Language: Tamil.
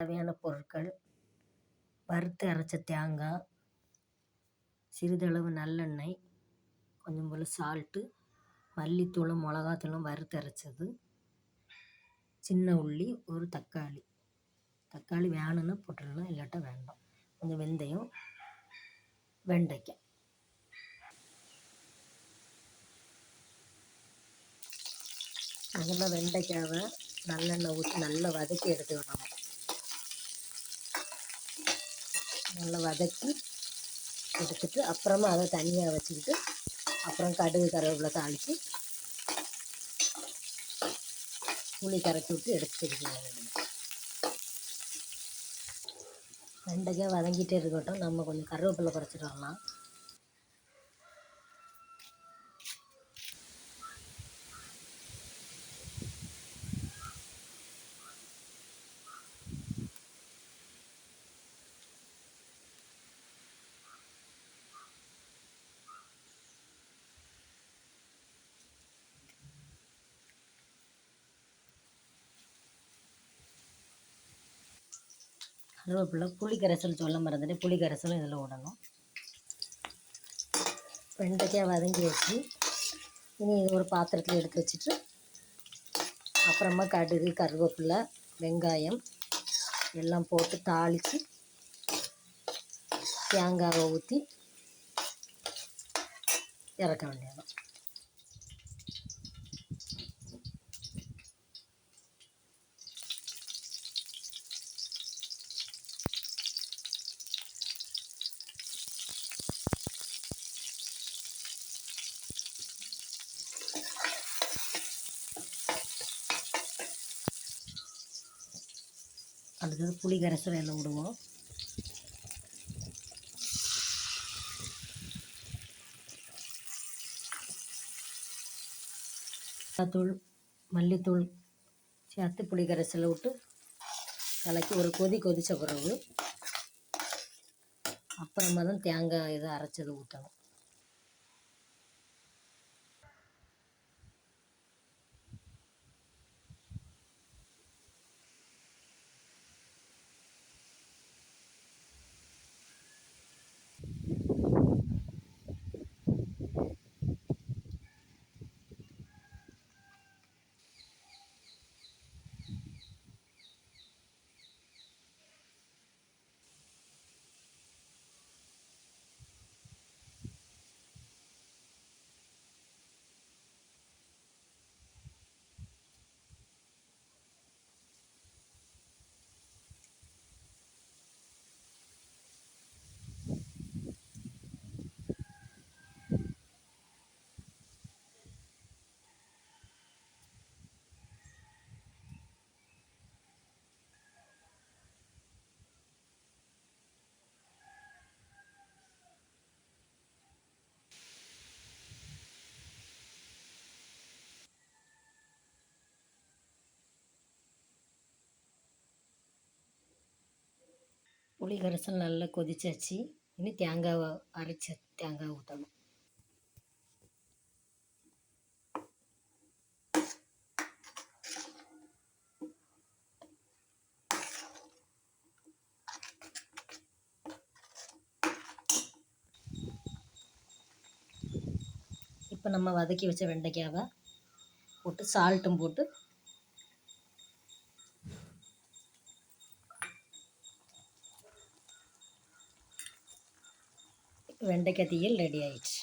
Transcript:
தேவையான பொருட்கள் வறுத்து அரைச்ச தேங்காய் சிறிதளவு நல்லெண்ணெய் கொஞ்சம் போல் சால்ட்டு மல்லித்தூளும் மிளகாத்தூளும் வறுத்து அரைச்சது. சின்ன உள்ளி ஒரு தக்காளி. தக்காளி வேணும்னா போட்டுடலாம் இல்லாட்டா வேண்டாம். கொஞ்சம் வெந்தயம் வெண்டைக்காய் முதல்ல வெண்டைக்காவை நல்லெண்ணெய் ஊற்றி நல்லா வதக்கி எடுத்துக்கணும். நல்லா வதக்கி எடுத்துட்டு அப்புறமா அதை தனியாக வச்சுக்கிட்டு அப்புறம் கடுகு கருவேப்பிலை தாளித்து புளி கரைச்சி விட்டு எடுத்துக்கலாம் வெண்டைக்காய் வதங்கிட்டே இருக்கட்டும். நம்ம கொஞ்சம் கருவேப்பிலை குறைச்சிட்டு வரலாம். கருவேப்பிலை புளி கரைசல் சொல்ல மறந்துட்டு புளி கரைசலும் இதில் விடணும். வெண்டைக்காய் வதங்கி வச்சு இனி இது ஒரு பாத்திரத்தில் எடுத்து வச்சுட்டு அப்புறமா கடுகு கருவேப்பிலை வெங்காயம் எல்லாம் போட்டு தாளித்து தேங்காவை ஊற்றி இறக்க வேண்டியதான் அடுத்தது புளி கரைசல் எல்லாம் விடுவோம். தூள் மல்லித்தூள் சேர்த்து புளி கரைசலை விட்டு கலக்கி ஒரு கொதி கொதித்த பிறகு அப்புறமா தான் தேங்காய் இதை அரைச்சது ஊற்றணும். புளி கரைசல் நல்லா கொதிச்சாச்சு. இனி தேங்காவை அரைச்ச தேங்காய் ஊற்றணும் இப்போ நம்ம வதக்கி வச்ச வெண்டைக்காவை போட்டு சால்ட்டும் போட்டு வெண்டைக்காய் தீயல் ரெடி ஆயிடுச்சு.